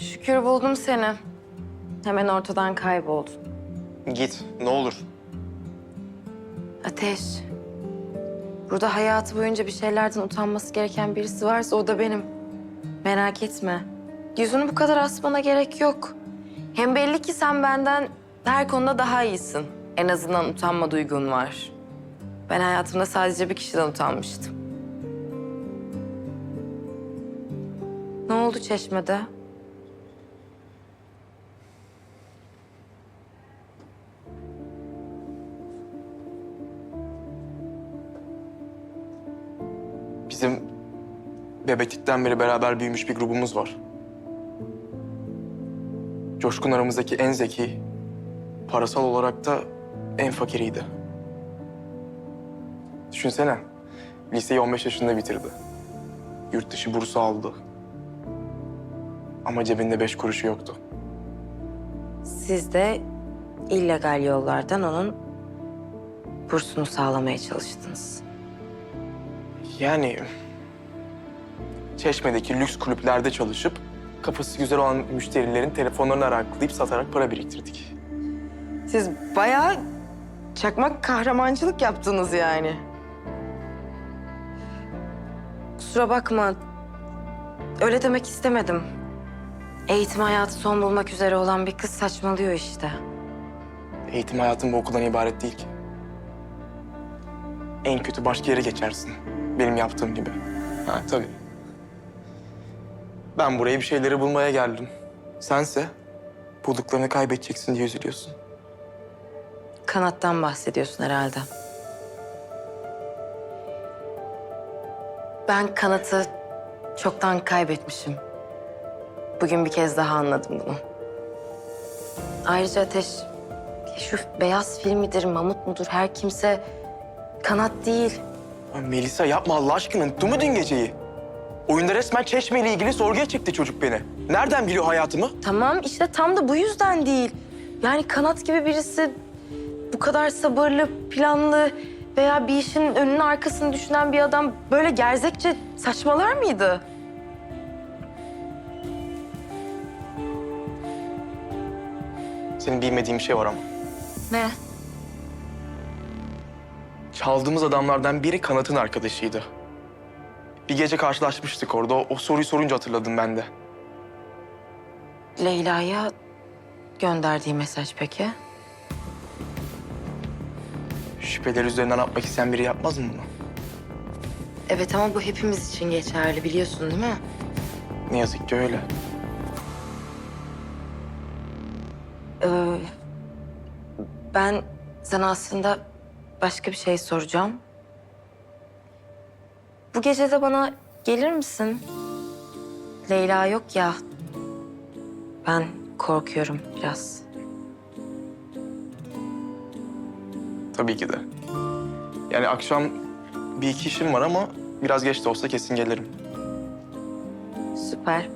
Şükür buldum seni. Hemen ortadan kayboldun. Git ne olur. Ateş. Burada hayatı boyunca bir şeylerden utanması gereken birisi varsa o da benim. Merak etme. Yüzünü bu kadar asmana gerek yok. Hem belli ki sen benden her konuda daha iyisin. En azından utanma duygun var. Ben hayatımda sadece bir kişiden utanmıştım. Ne oldu çeşmede? Bizim bebeklikten beri beraber büyümüş bir grubumuz var. Coşkun aramızdaki en zeki, parasal olarak da en fakiriydi. Düşünsene, liseyi 15 yaşında bitirdi. Yurt dışı bursu aldı. Ama cebinde beş kuruşu yoktu. Siz de illegal yollardan onun bursunu sağlamaya çalıştınız. Yani Çeşme'deki lüks kulüplerde çalışıp kafası güzel olan müşterilerin telefonlarını araklayıp satarak para biriktirdik. Siz bayağı çakmak kahramancılık yaptınız yani. Kusura bakma. Öyle demek istemedim. Eğitim hayatı son bulmak üzere olan bir kız saçmalıyor işte. Eğitim hayatın bu okuldan ibaret değil ki. En kötü başka yere geçersin. Benim yaptığım gibi. Ha tabii. Ben buraya bir şeyleri bulmaya geldim. Sense bulduklarını kaybedeceksin diye üzülüyorsun. Kanattan bahsediyorsun herhalde. Ben kanatı çoktan kaybetmişim. Bugün bir kez daha anladım bunu. Ayrıca Ateş, şu beyaz filmidir, Mamut mudur her kimse kanat değil. Ya Melisa yapma Allah aşkına. Unuttun mu dün geceyi? Oyunda resmen Çeşme ile ilgili sorguya çekti çocuk beni. Nereden biliyor hayatımı? Tamam işte tam da bu yüzden değil. Yani kanat gibi birisi bu kadar sabırlı, planlı veya bir işin önünü arkasını düşünen bir adam böyle gerzekçe saçmalar mıydı? Senin bilmediğin bir şey var ama. Ne? Çaldığımız adamlardan biri Kanat'ın arkadaşıydı. Bir gece karşılaşmıştık orada. O, o soruyu sorunca hatırladım ben de. Leyla'ya gönderdiği mesaj peki? Şüpheler üzerinden atmak isteyen biri yapmaz mı bunu? Evet ama bu hepimiz için geçerli biliyorsun değil mi? Ne yazık ki öyle. Ee, ben sana aslında başka bir şey soracağım. Bu gece de bana gelir misin? Leyla yok ya. Ben korkuyorum biraz. Tabii ki de. Yani akşam bir iki işim var ama biraz geç de olsa kesin gelirim. Süper.